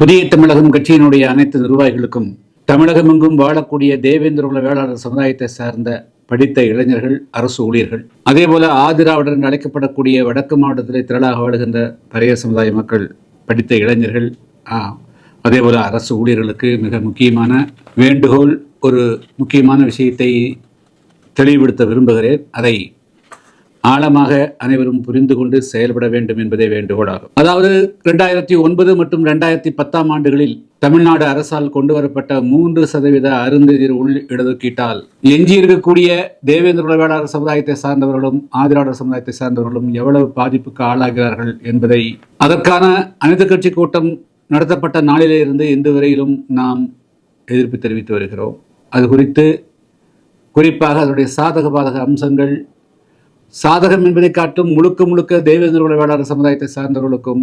புதிய தமிழகம் கட்சியினுடைய அனைத்து நிர்வாகிகளுக்கும் தமிழகமெங்கும் வாழக்கூடிய தேவேந்திர குல வேளாளர் சமுதாயத்தை சார்ந்த படித்த இளைஞர்கள் அரசு ஊழியர்கள் அதே போல ஆதிராவிடர் என்று அழைக்கப்படக்கூடிய வடக்கு மாவட்டத்திலே திரளாக வாழுகின்ற பழைய சமுதாய மக்கள் படித்த இளைஞர்கள் ஆ, அதே போல அரசு ஊழியர்களுக்கு மிக முக்கியமான வேண்டுகோள் ஒரு முக்கியமான விஷயத்தை தெளிவுபடுத்த விரும்புகிறேன். அதை ஆழமாக அனைவரும் புரிந்து கொண்டு செயல்பட வேண்டும் என்பதே வேண்டுகோளாகும். அதாவது ரெண்டாயிரத்தி ஒன்பது மற்றும் ரெண்டாயிரத்தி பத்தாம் ஆண்டுகளில் தமிழ்நாடு அரசால் கொண்டு வரப்பட்ட மூன்று சதவீத அருந்ததிர் உள் இடஒதுக்கீட்டால் எஞ்சியிருக்கக்கூடிய தேவேந்திர உளவியலாளர் சமுதாயத்தை சார்ந்தவர்களும் ஆதரவாளர் சமுதாயத்தை சார்ந்தவர்களும் எவ்வளவு பாதிப்புக்கு ஆளாகிறார்கள் என்பதை அதற்கான அனைத்து கட்சி கூட்டம் நடத்தப்பட்ட நாளிலிருந்து இன்று வரையிலும் நாம் எதிர்ப்பு தெரிவித்து வருகிறோம். அது குறித்து குறிப்பாக அதனுடைய சாதக பாதக அம்சங்கள் சாதகம் என்பதை காட்டும் முழுக்க முழுக்க தேவேந்திர குல சமுதாயத்தை சார்ந்தவர்களுக்கும்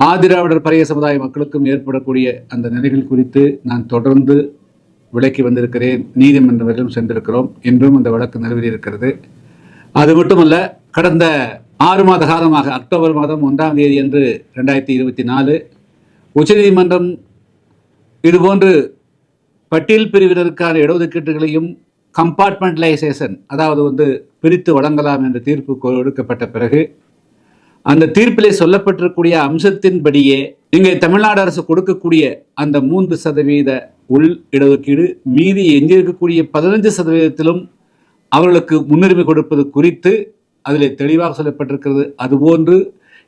ஆதிராவிடர் பழைய சமுதாய மக்களுக்கும் ஏற்படக்கூடிய அந்த நிலைகள் குறித்து நான் தொடர்ந்து விளக்கி வந்திருக்கிறேன். நீதிமன்றம் வரையிலும் சென்றிருக்கிறோம். என்றும் அந்த வழக்கு நிலவில் இருக்கிறது. அது மட்டுமல்ல கடந்த ஆறு மாத காலமாக அக்டோபர் மாதம் ஒன்றாம் தேதி அன்று ரெண்டாயிரத்தி இருபத்தி நாலு உச்சநீதிமன்றம் இதுபோன்று பட்டியல் பிரிவினருக்கான இடஒதுக்கீட்டுகளையும் கம்பார்ட்மெண்டலைசேஷன் அதாவது வந்து பிரித்து வழங்கலாம் என்ற தீர்ப்பு கொடுக்கப்பட்ட பிறகு அந்த தீர்ப்பிலே சொல்லப்பட்டிருக்கூடிய அம்சத்தின்படியே இங்கே தமிழ்நாடு அரசு கொடுக்கக்கூடிய அந்த மூன்று சதவீத உள் இடஒதுக்கீடு மீதி எஞ்சியிருக்கக்கூடிய பதினஞ்சு சதவீதத்திலும் அவர்களுக்கு முன்னுரிமை கொடுப்பது குறித்து அதில் தெளிவாக சொல்லப்பட்டிருக்கிறது. அதுபோன்று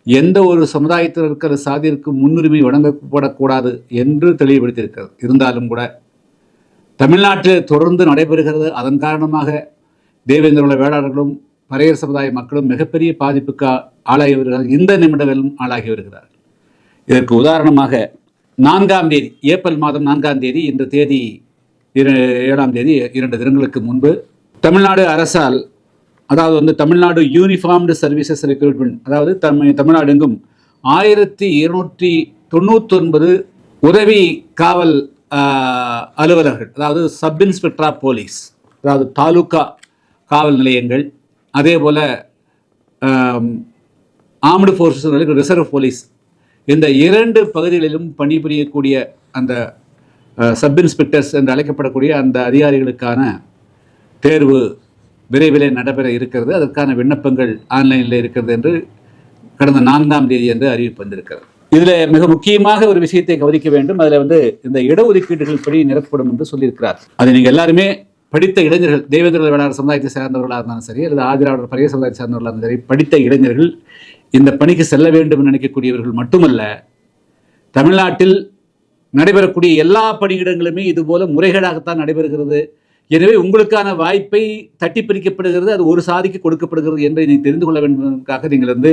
எந்த ஒரு சமுதாயத்தில் இருக்கிற சாதியிற்கு முன்னுரிமை வழங்கப்படக்கூடாது என்று தெளிவுபடுத்தியிருக்கிறது. இருந்தாலும் கூட தமிழ்நாட்டில் தொடர்ந்து நடைபெறுகிறது. அதன் காரணமாக தேவேந்திரகுல வேளாளர்களும் பறையர் சமுதாய மக்களும் மிகப்பெரிய பாதிப்புக்கு ஆளாகி வருகிறார்கள். இந்த நிமிடங்களும் ஆளாகி வருகிறார்கள். இதற்கு உதாரணமாக நான்காம் தேதி ஏப்ரல் மாதம் நான்காம் தேதி இந்த தேதி இரு ஏழாம் தேதி இரண்டு தினங்களுக்கு முன்பு தமிழ்நாடு அரசால் அதாவது வந்து தமிழ்நாடு யூனிஃபார்ம்டு சர்வீசஸ் ரெக்ரூட்மெண்ட் அதாவது தமிழ் தமிழ்நாடு எங்கும் ஆயிரத்தி இருநூற்றி தொண்ணூத்தொன்பது உதவி காவல் அலுவலர்கள் அதாவது சப் இன்ஸ்பெக்டரா போலீஸ் அதாவது தாலுகா காவல் நிலையங்கள் அதே போல் ஆர்ம்டு ஃபோர்ஸஸ் ரிசர்வ் போலீஸ் இந்த இரண்டு பகுதிகளிலும் பணிபுரியக்கூடிய அந்த சப் இன்ஸ்பெக்டர்ஸ் என்று அழைக்கப்படக்கூடிய அந்த அதிகாரிகளுக்கான தேர்வு விரைவில் நடைபெற இருக்கிறது. அதற்கான விண்ணப்பங்கள் ஆன்லைனில் இருக்கிறது என்று கடந்த நான்காம் தேதி என்று அறிவிப்பு வந்திருக்கிறது. இதில் மிக முக்கியமாக ஒரு விஷயத்தை கவனிக்க வேண்டும். அதில் வந்து இந்த இடஒதுக்கீடுகள் படி நிரப்பப்படும் என்று சொல்லியிருக்கிறார். அதை நீங்கள் எல்லாருமே படித்த இளைஞர்கள் தேவேந்திர வேளாண் சமுதாயத்தை சேர்ந்தவர்களாக இருந்தாலும் சரி அல்லது ஆதிராவிடர் பழைய சமுதாயத்தை சேர்ந்தவர்களாக இருந்தாலும் சரி படித்த இளைஞர்கள் இந்த பணிக்கு செல்ல வேண்டும் என்று நினைக்கக்கூடியவர்கள் மட்டுமல்ல தமிழ்நாட்டில் நடைபெறக்கூடிய எல்லா பணியிடங்களுமே இதுபோல முறைகேடாகத்தான் நடைபெறுகிறது. எனவே உங்களுக்கான வாய்ப்பை தட்டி பிரிக்கப்படுகிறது அது ஒரு சாதிக்கு கொடுக்கப்படுகிறது என்று நீங்கள் தெரிந்து கொள்ள வேண்டும் என்பதற்காக நீங்கள் வந்து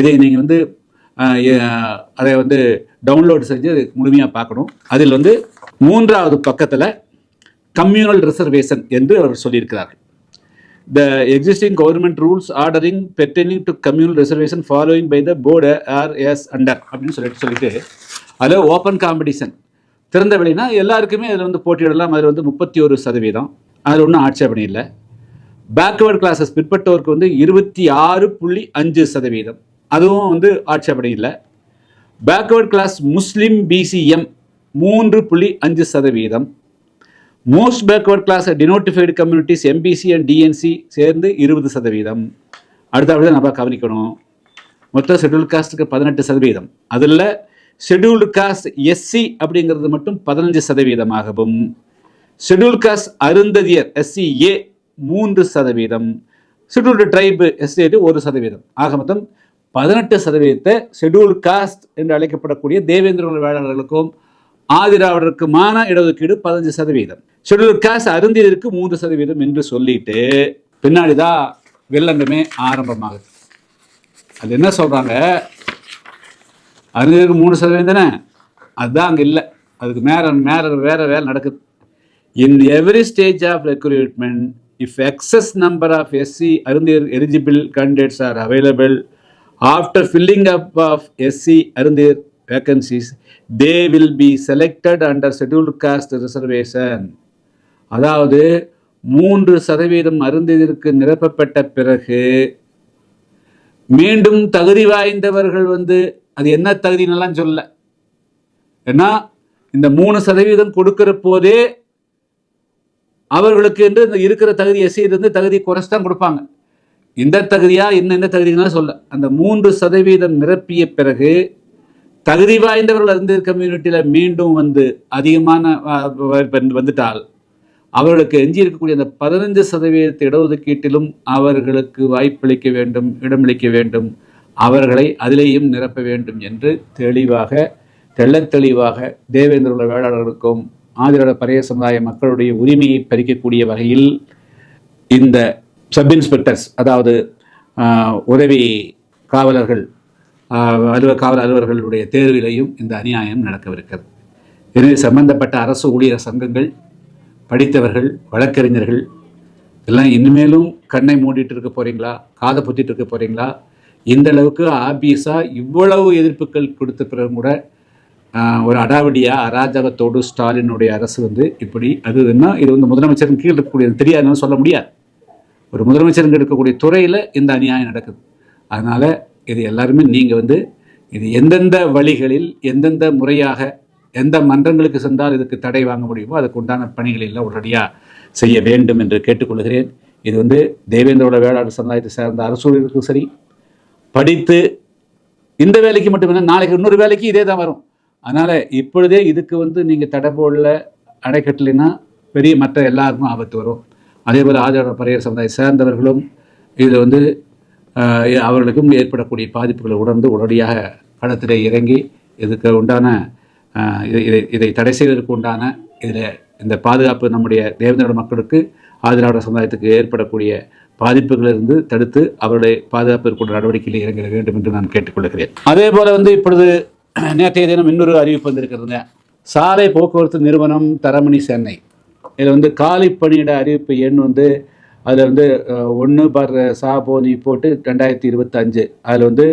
இதை நீங்கள் வந்து அதை வந்து டவுன்லோடு செஞ்சு முழுமையாக பார்க்கணும். அதில் வந்து மூன்றாவது பக்கத்தில் கம்யூனல் ரிசர்வேஷன் என்று அவர் சொல்லியிருக்கிறார்கள். The existing government rules ordering pertaining to communal reservation following by the board are as under அப்படின்னு சொல்லிட்டு சொல்லிட்டு அதில் ஓப்பன் காம்படிஷன் திறந்த வெளினா எல்லாருக்குமே அதில் வந்து போட்டியிடலாம். அதில் வந்து முப்பத்தி ஒரு சதவீதம். அதில் ஒன்றும் ஆட்சேபணி இல்லை. பேக்வேர்டு கிளாஸஸ் பிற்பட்டோருக்கு வந்து இருபத்தி ஆறு புள்ளி அஞ்சு சதவீதம். அதுவும் வந்து ஆட்சேபணி இல்லை. பேக்வேர்ட் கிளாஸ் முஸ்லீம் பிசிஎம் மூன்று புள்ளி அஞ்சு சதவீதம். Most backward class denotified communities MBC and DNC சேர்ந்து இருபது சதவீதம். அடுத்தபடி நம்ம கவனிக்கணும். மொத்தம் ஷெட்யூல் காஸ்ட்டுக்கு பதினெட்டு சதவீதம். அதில் ஷெட்யூல்டு காஸ்ட் எஸ்சி அப்படிங்கிறது மட்டும் பதினஞ்சு சதவீதமாகவும். Scheduled caste Arunthathiyar SC A மூன்று சதவீதம். ஷெட்யூல்டு ட்ரைபு எஸ்சி ஒரு சதவீதம். ஆக மொத்தம் பதினெட்டு சதவீதத்தை ஷெட்யூல்டு காஸ்ட் என்று அழைக்கப்படக்கூடிய தேவேந்திர குல வேளாளர்களுக்கும் ஆதிராவிடருக்குமான இடஒதுக்கீடு பதினஞ்சு சதவீதம். ஷெட்யூல் காஸ்ட் அருந்தியருக்கு மூன்று சதவீதம் என்று சொல்லிட்டு பின்னாடி தான் வில்லங்கமே ஆரம்பமாகுது. அது என்ன சொல்கிறாங்க அருந்தியருக்கு மூணு சதவீதம் தானே? அதுதான் அங்கே இல்லை. அதுக்கு மேலே மேலே வேற வேலை நடக்குது. In every stage of recruitment if excess number of SC Arunthathiyar eligible candidates are available after filling up of SC Arunthathiyar vacancies they will be selected under scheduled caste reservation அதாவது மூன்று சதவீதம் அருந்ததிற்கு நிரப்பப்பட்ட பிறகு மீண்டும் தகுதி வாய்ந்தவர்கள் வந்து அது என்ன தகுதினெல்லாம் சொல்ல? ஏன்னா இந்த மூணு சதவீதம் கொடுக்கிற போதே அவர்களுக்கு என்று இந்த இருக்கிற தகுதி எஸ்சி இருந்து தகுதி குறைச்சு தான் கொடுப்பாங்க. இந்த தகுதியா இன்னும் எந்த தகுதினா சொல்ல அந்த மூன்று சதவீதம் நிரப்பிய பிறகு தகுதி வாய்ந்தவர்கள் இருந்த கம்யூனிட்டியில் மீண்டும் வந்து அதிகமான வந்துட்டால் அவர்களுக்கு எஞ்சி இருக்கக்கூடிய அந்த பதினஞ்சு சதவீதத்தை இடஒதுக்கீட்டிலும் அவர்களுக்கு வாய்ப்பளிக்க வேண்டும் இடமளிக்க வேண்டும். அவர்களை அதிலேயும் நிரப்ப வேண்டும் என்று தெளிவாக தெள்ளத்தெளிவாக தேவேந்திர வேளாளர்களுக்கும் ஆதிராட பறைய சமுதாய மக்களுடைய உரிமையை பறிக்கக்கூடிய வகையில் இந்த சப் இன்ஸ்பெக்டர்ஸ் அதாவது உதவி காவலர்கள் ஆஹ், காவல் அலுவலர்களுடைய தேர்விலையும் இந்த அநியாயம் நடக்கவிருக்கிறது. எனவே சம்பந்தப்பட்ட அரசு ஊழியர் சங்கங்கள் படித்தவர்கள் வழக்கறிஞர்கள் எல்லாம் இனிமேலும் கண்ணை மூடிட்டு இருக்க போறீங்களா? காதை பொத்திட்டு இருக்க போறீங்களா? இந்த அளவுக்கு ஆபீஸா இவ்வளவு எதிர்ப்புகள் கொடுத்த பிறகு கூட ஒரு அடாவடியா அராஜகத்தோடு ஸ்டாலினுடைய அரசு வந்து இப்படி அது என்ன? இது வந்து முதலமைச்சரின் கீழ் இருக்கக்கூடியது. தெரியாதுன்னு சொல்ல முடியாது. ஒரு முதலமைச்சருங்க இருக்கக்கூடிய துறையில் இந்த அநியாயம் நடக்குது. அதனால் இது எல்லாருமே நீங்கள் வந்து இது எந்தெந்த வழிகளில் எந்தெந்த முறையாக எந்த மன்றங்களுக்கு சென்றால் இதுக்கு தடை வாங்க முடியுமோ அதுக்கு உண்டான பணிகளை எல்லாம் உடனடியாக செய்ய வேண்டும் என்று கேட்டுக்கொள்கிறேன். இது வந்து தேவேந்திரோட வேளாண் சமுதாயத்தை சேர்ந்த அரசூழியர்களுக்கும் சரி படித்து இந்த வேலைக்கு மட்டுமில்லை நாளைக்கு இன்னொரு வேலைக்கு இதே தான் வரும். அதனால் இப்பொழுதே இதுக்கு வந்து நீங்கள் தடை போடல அடைக்கட்டலைன்னா பெரிய மற்ற எல்லாருக்கும் ஆபத்து வரும். அதே போல் ஆதரவு பறையர் சமுதாயம் சேர்ந்தவர்களும் இதில் வந்து அவர்களுக்கும் ஏற்படக்கூடிய பாதிப்புகளை உணர்ந்து உடனடியாக களத்திலே இறங்கி இதுக்கு உண்டான இதை இதை இதை தடை செய்வதற்கு உண்டான இதில் இந்த பாதுகாப்பு நம்முடைய தேவேந்திர மக்களுக்கு ஆதிராவிட சமுதாயத்துக்கு ஏற்படக்கூடிய பாதிப்புகளிலிருந்து தடுத்து அவருடைய பாதுகாப்பிற்குள்ள நடவடிக்கையில் இறங்கிட வேண்டும் என்று நான் கேட்டுக்கொள்கிறேன். அதே போல் வந்து இப்பொழுது நேற்றைய தினம் இன்னொரு அறிவிப்பு வந்திருக்கிறதுங்க சாலை போக்குவரத்து நிறுவனம் தரமணி சென்னை. இதில் வந்து காலி பணியிட அறிவிப்பு எண் வந்து அதில் வந்து ஒன்று பர் சாபோனி போட்டு ரெண்டாயிரத்தி இருபத்தஞ்சு. அதில் வந்து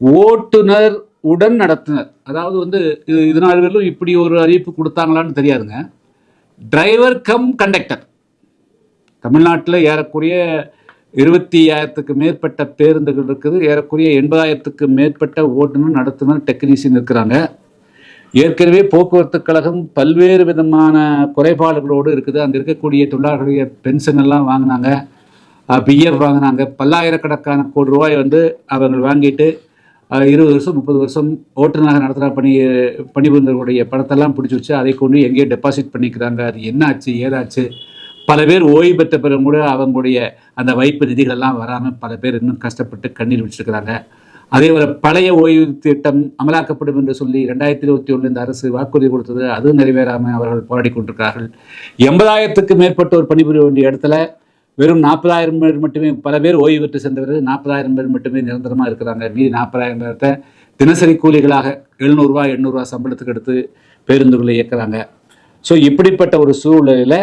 ஓட்டுநர் உடன் நடத்துனர். அதாவது வந்து இது இது நாள் வரையிலும் இப்படி ஒரு அறிவிப்பு கொடுத்தாங்களான்னு தெரியாதுங்க. டிரைவர் கம் கண்டக்டர் தமிழ்நாட்டில் ஏறக்குறைய இருபத்தி ஆயிரத்துக்கு மேற்பட்ட பேருந்துகள் இருக்குது. ஏறக்குறைய எண்பதாயிரத்துக்கு மேற்பட்ட ஓட்டுநர் நடத்துனர் டெக்னீஷியன் இருக்கிறாங்க. ஏற்கனவே போக்குவரத்து கழகம் பல்வேறு விதமான குறைபாடுகளோடு இருக்குது. அங்கே இருக்கக்கூடிய தொழிலாளர்களுடைய பென்ஷன் எல்லாம் வாங்கினாங்க. பிஎஃப் வாங்கினாங்க. பல்லாயிரக்கணக்கான கோடி ரூபாய் வந்து அவர்கள் வாங்கிட்டு இருபது வருஷம் முப்பது வருஷம் ஓட்டுநராக நடத்துகிற பணி பணிபுரிந்தவர்களுடைய பணத்தெல்லாம் பிடிச்சி வச்சு அதை கொண்டு எங்கேயோ டெபாசிட் பண்ணிக்கிறாங்க. அது என்னாச்சு ஏதாச்சு பல பேர் ஓய்வு பெற்ற பிறகு கூட அவங்களுடைய அந்த வைப்பு நிதிகள் எல்லாம் வராமல் பல பேர் இன்னும் கஷ்டப்பட்டு கண்ணீர் வச்சுருக்கிறாங்க அதே போல பழைய ஓய்வு திட்டம் அமலாக்கப்படும் என்று சொல்லி ரெண்டாயிரத்தி இருபத்தி ஒன்று இந்த அரசு வாக்குறுதி கொடுத்தது அதுவும் நிறைவேறாமல் அவர்கள் போராடி கொண்டிருக்கிறார்கள் எண்பதாயிரத்துக்கு மேற்பட்டோர் பணிபுரிய வேண்டிய இடத்துல வெறும் நாற்பதாயிரம் பேர் மட்டுமே பல பேர் ஓய்வு பெற்று சென்றவர்கள் நாற்பதாயிரம் பேர் மட்டுமே நிரந்தரமாக இருக்கிறாங்க. மீதி நாற்பதாயிரம் பேர்த்தை தினசரி கூலிகளாக எழுநூறுவா எண்ணூறுரூவா சம்பளத்துக்கு எடுத்து பேருந்துகளை இயக்குறாங்க. ஸோ இப்படிப்பட்ட ஒரு சூழ்நிலையில்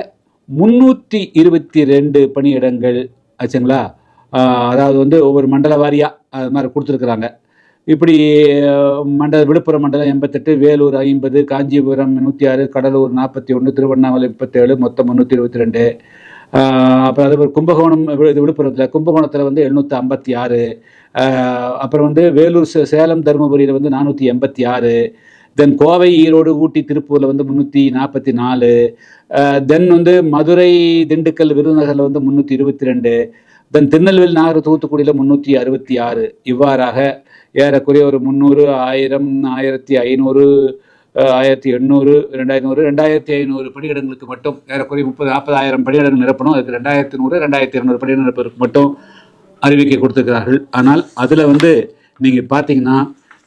முன்னூற்றி இருபத்தி ரெண்டு பணியிடங்கள் ஆச்சுங்களா? அதாவது வந்து ஒவ்வொரு மண்டல வாரியாக அது மாதிரி கொடுத்துருக்குறாங்க. இப்படி மண்டல விழுப்புரம் மண்டலம் எண்பத்தெட்டு வேலூர் ஐம்பது காஞ்சிபுரம் நூற்றி ஆறு கடலூர் நாற்பத்தி ஒன்று திருவண்ணாமலை முப்பத்தேழு மொத்தம் முந்நூற்றி இருபத்தி ரெண்டு அப்புறம் அதே கும்பகோணம் இது விழுப்புரத்தில் கும்பகோணத்தில் வந்து எழுநூற்றி ஐம்பத்தி ஆறு அப்புறம் வந்து வேலூர் சே- சேலம் தருமபுரியில் வந்து நானூற்றி எண்பத்தி ஆறு தென் கோவை ஈரோடு ஊட்டி திருப்பூரில் வந்து முந்நூற்றி நாற்பத்தி நாலு தென் வந்து மதுரை திண்டுக்கல் விருதுநகரில் வந்து முந்நூற்றி இருபத்தி ரெண்டு தென் திருநெல்வேலி நாகர் தூத்துக்குடியில் முந்நூற்றி அறுபத்தி ஆறு. இவ்வாறாக ஏறக்குறைய ஒரு முந்நூறு ஆயிரம் ஆயிரத்தி ஐநூறு ஆயிரத்தி எண்ணூறு ரெண்டாயிரத்தி ரெண்டாயிரத்தி ஐநூறு பணியிடங்களுக்கு மட்டும் ஏறக்குறைய முப்பது நாற்பதாயிரம் பணியிடங்கள் நிரப்பணும். அதுக்கு ரெண்டாயிரத்தி நூறு ரெண்டாயிரத்தி இரநூறு பணியிடம் நிரப்பதற்கு மட்டும் அறிவிக்கை கொடுத்துருக்கிறார்கள். ஆனால் அதில் வந்து நீங்கள் பார்த்தீங்கன்னா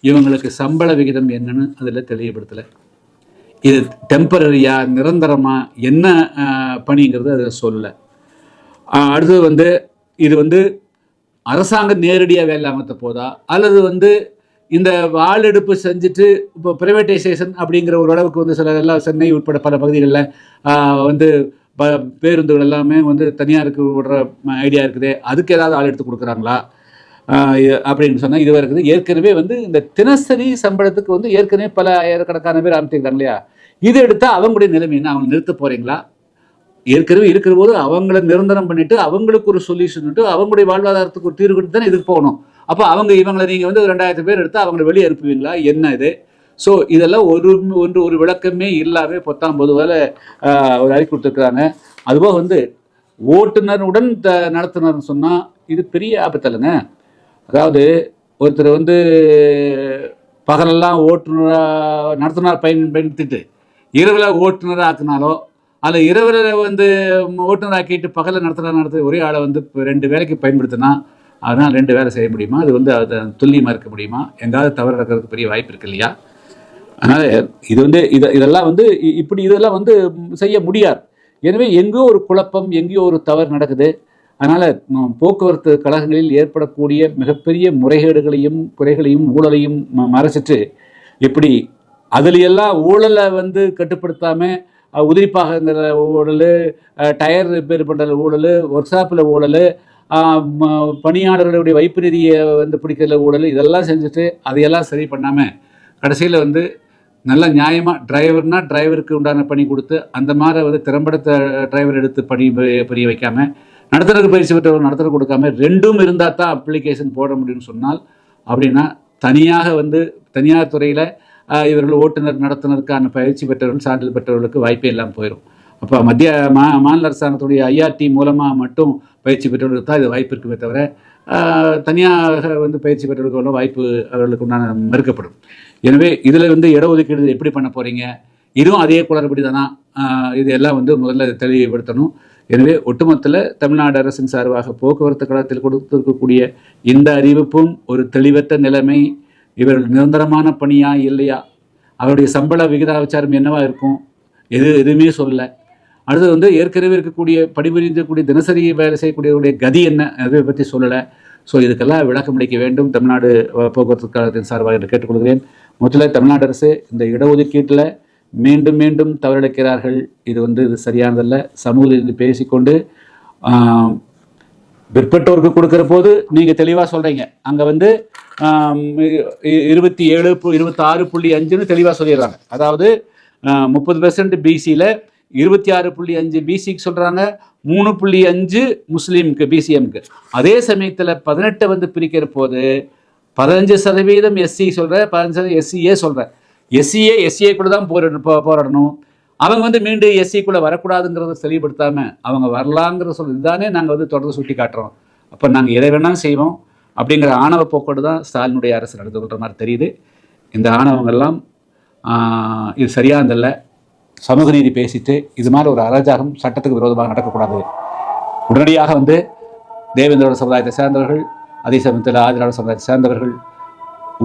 இவங்களுக்கு சம்பள விகிதம் என்னன்னு அதில் தெளிவுபடுத்தலை. இது டெம்பரரியா நிரந்தரமாக என்ன பணிங்கிறது அதில் சொல்லலை. அடுத்தது வந்து இது வந்து அரசாங்கம் நேரடியாக வேலை அமர்த்த போதா? அல்லது வந்து இந்த வாழெடுப்பு செஞ்சுட்டு இப்போ ப்ரைவேட்டைசேஷன் அப்படிங்கிற ஒரு அளவுக்கு வந்து சில எல்லாம் சென்னை உட்பட பல பகுதிகளில் வந்து ப பேருந்துகள் எல்லாமே வந்து தனியாருக்கு விடுற ஐடியா இருக்குது. அதுக்கு ஏதாவது ஆள் எடுத்து கொடுக்குறாங்களா? அப்படின்னு சொன்னால் இதுவாக இருக்குது. ஏற்கனவே வந்து இந்த தினசரி சம்பளத்துக்கு வந்து ஏற்கனவே பல ஆயிரக்கணக்கான பேர் அமைத்திருக்காங்க இல்லையா? இது எடுத்தால் அவங்களுடைய நிலைமை என்ன? அவங்க நிறுத்த போகிறீங்களா ஏற்கனவே இருக்கிற போது அவங்கள நிரந்தரம் பண்ணிட்டு அவங்களுக்கு ஒரு சொல்யூஷன் அவங்களுடைய வாழ்வாதாரத்துக்கு ஒரு தீர்வு கொடுத்து தானே இதுக்கு போகணும். அப்போ அவங்க இவங்களை நீங்கள் வந்து ரெண்டாயிரத்து பேர் எடுத்து அவங்களை வெளியே அனுப்புவீங்களா? என்ன இது? ஸோ இதெல்லாம் ஒரு ஒன்று ஒரு விளக்கமே இல்லாமல் பத்தாம் பொதுவாக ஒரு அறிக்கை கொடுத்துருக்குறாங்க. அதுபோக வந்து ஓட்டுநருடன் த நடத்துனர்னு சொன்னால் இது பெரிய ஆபத்து அதாவது ஒருத்தர் வந்து பகலெல்லாம் ஓட்டுநராக நடத்துனர் பயன் பயன்படுத்திட்டு இரவில் ஓட்டுநராக ஆக்குனாலோ அதில் இரவில் வந்து ஓட்டுநர் ஆக்கிட்டு பகலில் நடத்துனர் நடத்துகிற ஒரே ஆளை வந்து இப்போ ரெண்டு வேலைக்கு பயன்படுத்தினா அதனால் ரெண்டு வேலை செய்ய முடியுமா? அது வந்து அதை துல்லியமாக இருக்க முடியுமா? எங்காவது தவறு நடக்கிறதுக்கு பெரிய வாய்ப்பு இருக்கு இல்லையா? அதனால் இது வந்து இதை இதெல்லாம் வந்து இ- இப்படி இதெல்லாம் வந்து செய்ய முடியாது. எனவே எங்கேயோ ஒரு குழப்பம் எங்கேயோ ஒரு தவறு நடக்குது. அதனால் போக்குவரத்து கழகங்களில் ஏற்படக்கூடிய மிகப்பெரிய முறைகேடுகளையும் குறைகளையும் ஊழலையும் ம- மறைச்சிட்டு இப்படி அதில் எல்லாம் ஊழலை வந்து கட்டுப்படுத்தாமல் உதிரிப்பாகங்கிற ஊழல் டயர் ரிப்பேர் பண்ணுற ஊழல் ஒர்க் ஷாப்பில் ஊழல் பணியாளர்களுடைய வைப்பு நிதியை வந்து பிடிக்கிறதுல ஊழல் இதெல்லாம் செஞ்சுட்டு அதையெல்லாம் சரி பண்ணாமல் கடைசியில் வந்து நல்ல நியாயமாக டிரைவர்னால் டிரைவருக்கு உண்டான பணி கொடுத்து அந்த மாதிரி வந்து திறம்படுத்த டிரைவர் எடுத்து பணி புரிய வைக்காம நடத்துறதுக்கு பயிற்சி பெற்றவர் நடத்துறது கொடுக்காம ரெண்டும் இருந்தால் தான் அப்ளிகேஷன் போட முடியும்னு சொன்னால் அப்படின்னா தனியாக வந்து தனியார் துறையில் இவர்கள் ஓட்டுநர் நடத்துனருக்கான பயிற்சி பெற்றவர்கள் சான்றிதழ் பெற்றவர்களுக்கு வாய்ப்பே இல்லாமல் போயிடும் அப்போ மத்திய மா மாநில அரசாங்கத்துடைய ஐஆர்டி மூலமாக மட்டும் பயிற்சி பெற்றவர்களுக்கு தான் இது வாய்ப்பு இருக்குமே தவிர தனியாக வந்து பயிற்சி பெற்றவர்களுக்கு வாய்ப்பு அவர்களுக்கு உண்டான மறுக்கப்படும். எனவே இதில் வந்து இடஒதுக்கீடு எப்படி பண்ண போகிறீங்க இதுவும் அதே குளறுபடி தானா? இது எல்லாம் வந்து முதல்ல தெளிவுபடுத்தணும். எனவே ஒட்டுமொத்தத்தில் தமிழ்நாடு அரசின் சார்பாக போக்குவரத்து கழகத்தில் கொடுத்திருக்கக்கூடிய இந்த அறிவிப்பும் ஒரு தெளிவற்ற நிலைமை இவர்கள் நிரந்தரமான பணியா இல்லையா? அவருடைய சம்பள விகிதாச்சாரம் என்னவா இருக்கும்? எது எதுவுமே சொல்லலை. அடுத்தது வந்து ஏற்கனவே இருக்கக்கூடிய பணிபுரிந்தக்கூடிய தினசரி வேலை செய்யக்கூடியவருடைய கதி என்ன? அதை பற்றி சொல்லலை. ஸோ இதுக்கெல்லாம் விளக்கம் அளிக்க வேண்டும். தமிழ்நாடு போக்குவரத்து கழகத்தின் சார்பாக என்று கேட்டுக்கொள்கிறேன். முதல்ல தமிழ்நாடு அரசு இந்த இடஒதுக்கீட்டில் மீண்டும் மீண்டும் தவறிழைக்கிறார்கள். இது வந்து இது சரியானதல்ல. சமூகத்தில் பேசிக்கொண்டு பிற்பட்டோருக்கு கொடுக்குற போது நீங்கள் தெளிவாக சொல்கிறீங்க அங்கே வந்து இருபத்தி ஏழு பு- இருபத்தாறு புள்ளி அஞ்சுன்னு தெளிவாக சொல்லிடுறாங்க. அதாவது முப்பது பெர்சன்ட் பிசியில் இருபத்தி ஆறு புள்ளி அஞ்சு பிசிக்கு சொல்கிறாங்க மூணு புள்ளி அஞ்சு முஸ்லீமுக்கு பிசிஎம்க்கு அதே சமயத்தில் பதினெட்டை வந்து பிரிக்கிற போது பதினஞ்சு சதவீதம் எஸ்சி சொல்கிற பதினஞ்சு சதவீதம் எஸ்சியே சொல்கிற எஸ்சிஏ எஸ்சிஏ கூட தான் போராடணும் போராடணும். அவங்க வந்து மீண்டும் எஸ்சிக்குள்ளே வரக்கூடாதுங்கிறத தெளிவுபடுத்தாமல் அவங்க வரலாங்கிற சொல் இதுதானே நாங்கள் வந்து தொடர்ந்து சுட்டி காட்டுறோம். அப்போ நாங்கள் எதை வேணாலும் செய்வோம் அப்படிங்கிற ஆணவ போக்கோடு தான் ஸ்டாலினுடைய அரசு நடந்து கொள்கிற மாதிரி தெரியுது. இந்த ஆணவங்கள்லாம் இது சரியானதல்ல சமூக நீதி பேசிட்டு இது மாதிரி ஒரு அராஜகம் சட்டத்துக்கு விரோதமாக நடக்கக்கூடாது. உடனடியாக வந்து தேவேந்திரோட சமுதாயத்தை சேர்ந்தவர்கள் அதே சமயத்தில் ஆதிராட சமுதாயத்தை சேர்ந்தவர்கள்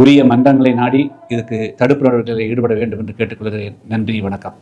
உரிய மன்றங்களை நாடி இதுக்கு தடுப்பு நடவடிக்கைகளில் ஈடுபட வேண்டும் என்று கேட்டுக்கொள்கிறேன். நன்றி வணக்கம்.